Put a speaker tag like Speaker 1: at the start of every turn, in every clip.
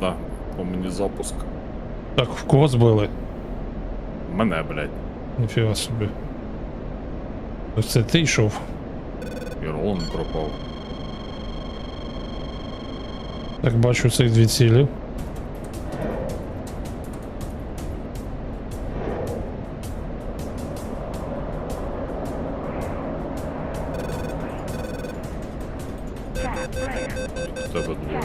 Speaker 1: Да, по мені запуск.
Speaker 2: Так, в кого збили?
Speaker 1: Мене, блядь.
Speaker 2: Ніфіга собі. Ось це ти йшов.
Speaker 1: І Ролан пропав.
Speaker 2: Так бачу цих дві цілі.
Speaker 1: Тебе двоє.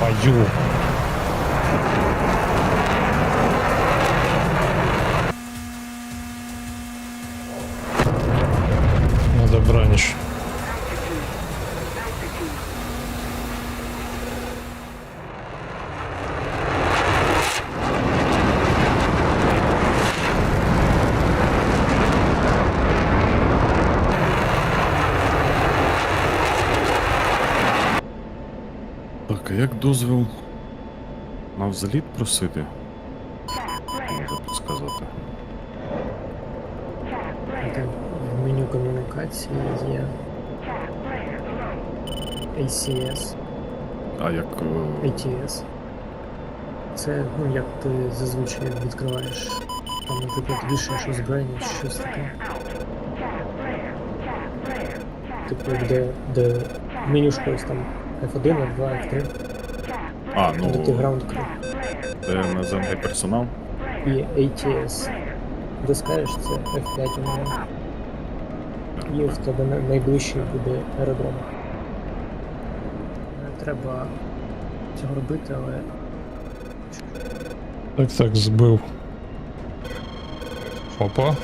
Speaker 2: Пою. Надо браниш.
Speaker 1: А як дозвіл на взліт просити? Може підсказати.
Speaker 3: Так, в меню комунікації є ACS,
Speaker 1: А як. е,
Speaker 3: ATS. Це, ну, як ти зазвичай відкриваєш. Там, наприклад, вішаєш озброєння чи щось таке. Типу, де, де менюшка ось там F1, F2, F3,
Speaker 1: А,
Speaker 3: ти
Speaker 1: ну.
Speaker 3: граунд крив.
Speaker 1: Де наземний персонал?
Speaker 3: І ATS. Доскаєш це F5 у мене. І в тебе найближчий буде аеродром. Не треба цього робити, але
Speaker 2: Так, так, збив. Опа.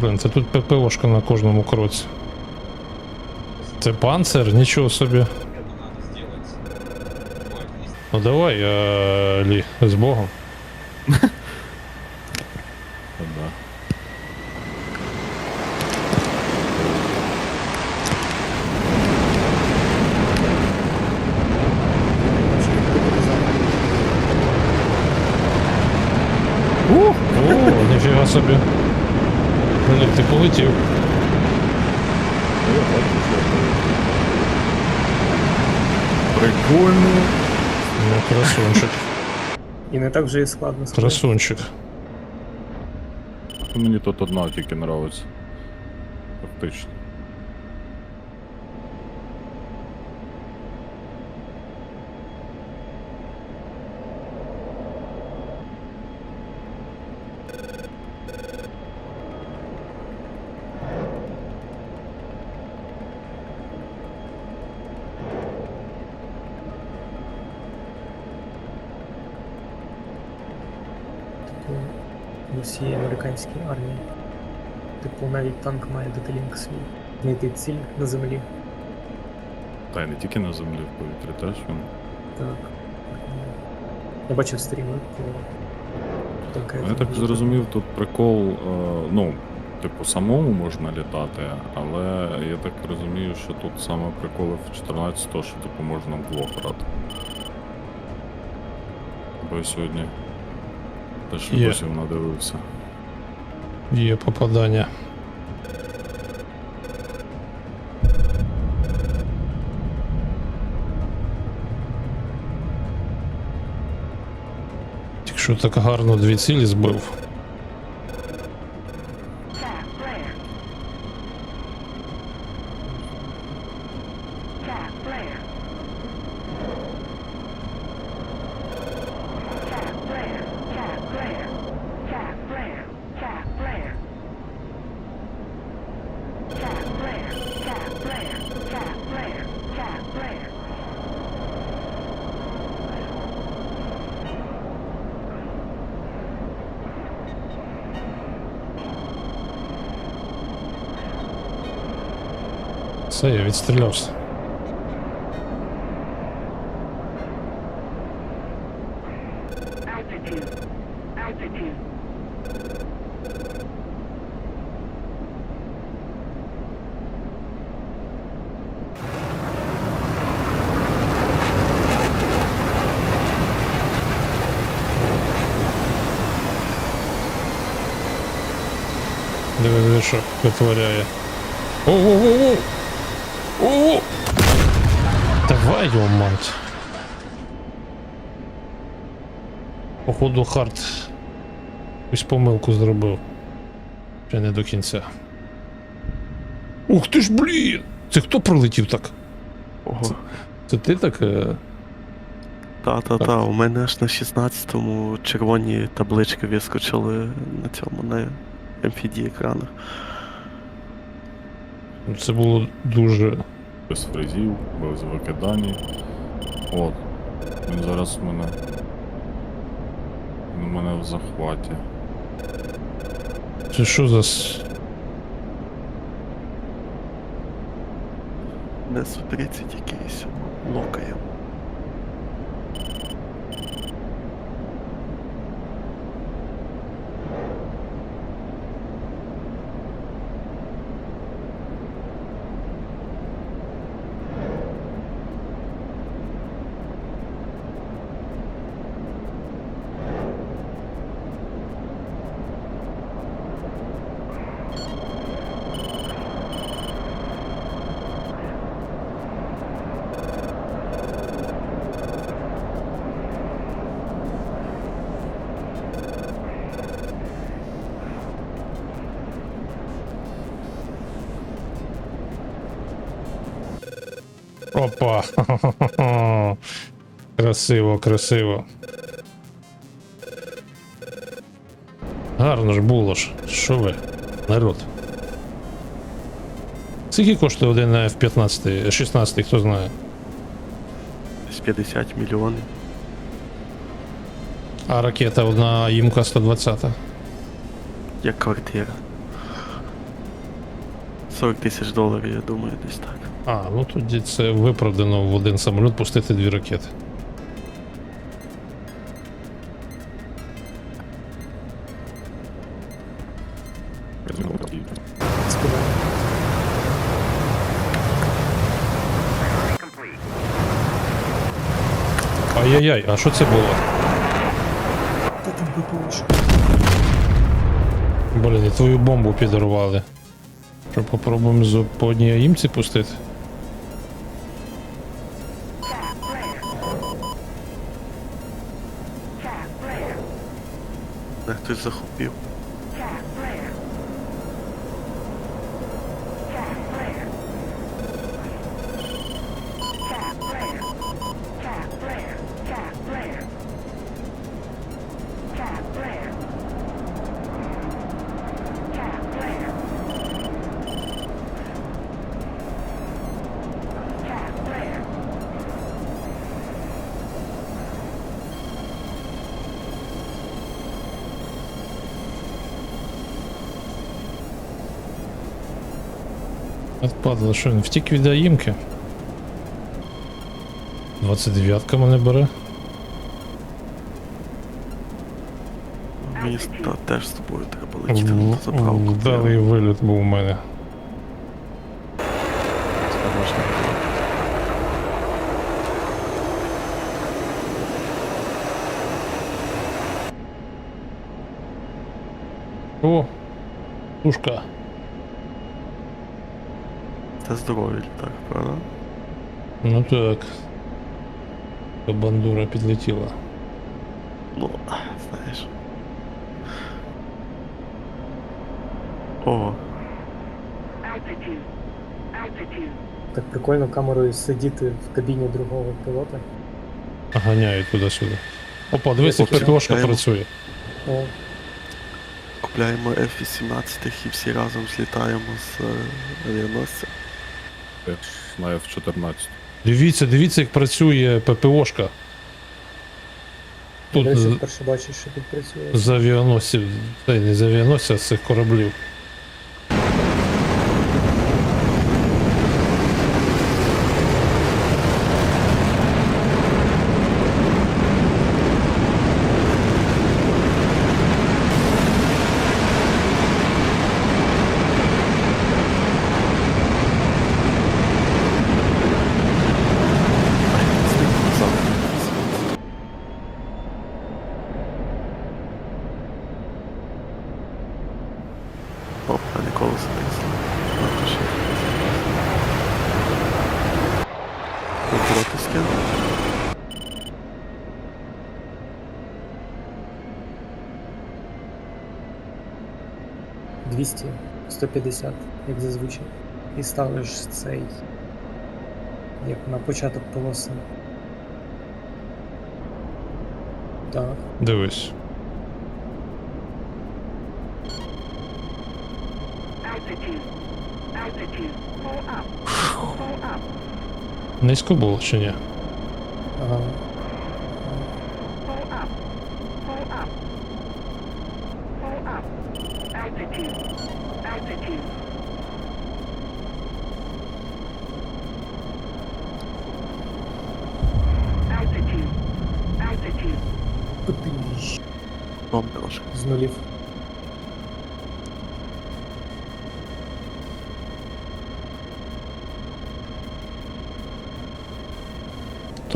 Speaker 2: Блін, це тут ППОшка на кожному кроці. Це панцир? Нічого собі. Ну давай, е, Лі, з Богом.
Speaker 1: Та да.
Speaker 2: О, ніфіга собі. Блін, як ти полетів.
Speaker 1: Ну, що це. Прикольно.
Speaker 2: Ну, красунчик.
Speaker 3: і не так вже і складно сказати.
Speaker 2: Красунчик.
Speaker 1: Мені тут одна тільки нравиться. Фактично.
Speaker 3: В усій американській армії. Типу, навіть танк має деталінг свій. Знайти ціль на землі.
Speaker 1: Та й не тільки на землі, в повітрі теж він.
Speaker 3: Так. Я бачив стріми по танкету.
Speaker 1: Ну, Я так зрозумів, тут прикол, е, ну, типу, самому можна літати, але я так розумію, що тут саме прикол в 14 що типу можна вдвох грати. Бо сьогодні теж
Speaker 2: Є.
Speaker 1: відосів надивився.
Speaker 2: Є попадання. Якщо так гарно дві цілі збив. Все, я відстрілявся. Диви, що витворяє. О-о-о! Його мать. Походу хард якусь помилку зробив. Ще не до кінця. Ух ти ж, блін! Це хто пролетів так?
Speaker 4: Ого.
Speaker 2: Це ти так? е,
Speaker 4: Та-та-та, у мене аж на 16-му червоні таблички вискочили на цьому, на MFD екранах.
Speaker 2: Це було дуже.
Speaker 1: Без фрезів, без викидання. От. Він зараз у мене. Він у мене в захваті.
Speaker 2: Це що за. с-
Speaker 4: Не 30 якийсь локає.
Speaker 2: Опа! Красиво, красиво. Гарно ж було ж. Що ви? Народ. Скільки коштує один F-15, 16, хто знає?
Speaker 4: Десь 50 мільйонів.
Speaker 2: А ракета одна їмка 120.
Speaker 4: Як квартира. 40 тисяч доларів, я думаю, десь так.
Speaker 2: А, ну тоді це виправдано в один самоліт пустити дві ракети. Ай-яй-яй, а що це було? Блін, і твою бомбу підорвали. Що попробуємо з по одній аїмці пустити?
Speaker 4: Хтось захопив.
Speaker 2: Отпадало, що він втік від аїмки. 29-ка мене бере.
Speaker 4: Мені та, теж з тобою треба летіти на ту заправку.
Speaker 2: Вдалий виліт був у мене.
Speaker 4: Це можна.
Speaker 2: О! Тушка.
Speaker 4: Це здоровий літак, правда?
Speaker 2: Ну так. Та бандура підлетіла.
Speaker 4: Ну, знаєш. О.
Speaker 3: Так прикольно камерою сидіти в кабіні другого пілота.
Speaker 2: Ганяють туди-сюди. Опа, дивись, як ПТОшка працює.
Speaker 3: О,
Speaker 4: купляємо F-18 і всі разом злітаємо з е, авіаносця.
Speaker 1: знаю на F-14.
Speaker 2: Дивіться, дивіться, як працює ППОшка. Тут
Speaker 3: речі, вперше бачиш, що тут працює.
Speaker 2: з авіаносців, та й не з авіаносців, а з цих кораблів.
Speaker 4: а
Speaker 3: не колесо Повороти скинув. Двісті, 150, як зазвичай. І ставиш цей як на початок полоси. Так.
Speaker 2: Дивись. Низько було чи ні?
Speaker 3: Ага.
Speaker 5: Pull up.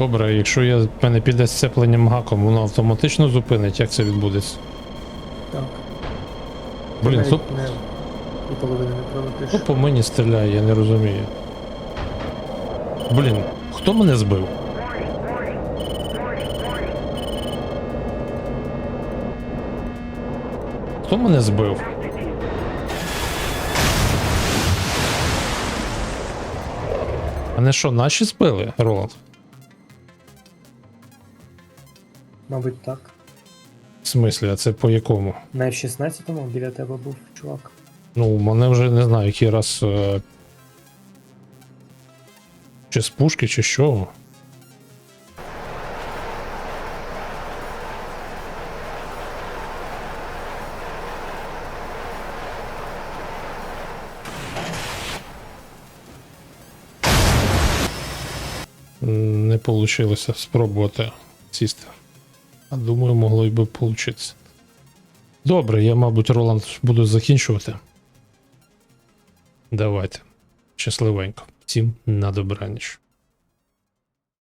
Speaker 2: Добре, якщо я мене піде сцепленням гаком, воно автоматично зупинить, як це відбудеться?
Speaker 3: Так.
Speaker 2: Блін, хто,
Speaker 3: і половини не пролетиш.
Speaker 2: по мені стріляє, я не розумію. Блін, хто мене збив? Хто мене збив? А не що, наші збили, Роланд?
Speaker 3: Мабуть, так.
Speaker 2: В смислі, а це по якому?
Speaker 3: На F-16 біля тебе був чувак.
Speaker 2: Ну, мене вже не знаю, який раз. Е... Чи з пушки, чи що. М, Не вийшло спробувати сісти. А думаю, могло й би вийти. Добре, я, мабуть, Роланд буду закінчувати. Давайте. Щасливенько. Всім на добраніч.